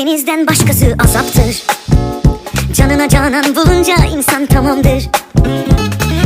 denizden başkası azaptır. Canına canan bulunca insan tamamdır.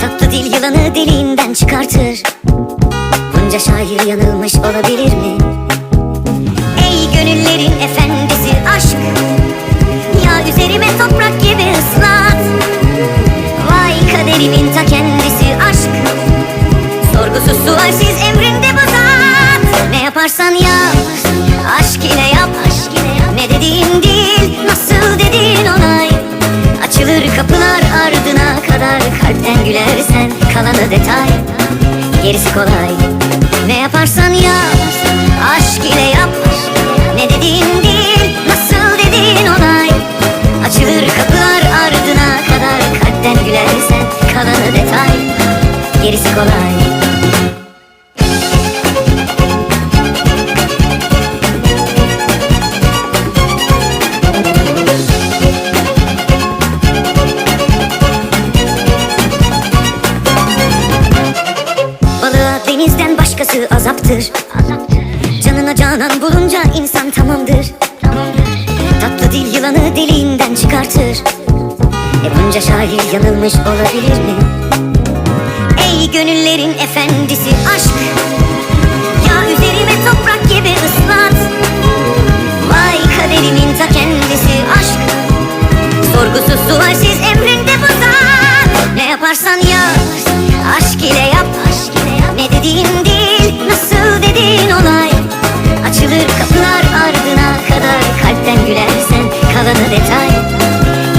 Tatlı dil yılanı deliğinden çıkartır. Bunca şair yanılmış olabilir mi? Ey gönüllerin efendisi aşk! Ya üzerime toprak gibi ıslat Vay kaderimin ta kendisi aşk! Sorgusuz sualsiz emrinde bu zat Ne yaparsan yap kalanı detay. Gerisi kolay. Ne yaparsan yap Aşk ile yap. Ne dediğin değil Nasıl dediğin onay. Açılır kapılar ardına kadar Kalpten gülersen kalanı detay. Gerisi kolay başkası azaptır. Canına canan bulunca insan tamamdır. Tatlı dil yılanı deliğinden çıkartır. E bunca şair yanılmış olabilir mi? Ey gönüllerin efendisi aşk Ya üzerime toprak gibi ıslat. Vay kaderimin ta kendisi aşk. Sorgusuz sualsiz emrinde bu zat Ne yaparsan yap Aşk ile yap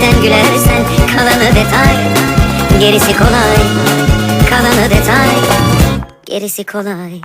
Kalpten gülersen kalanı detay. Gerisi kolay Kalanı detay. Gerisi kolay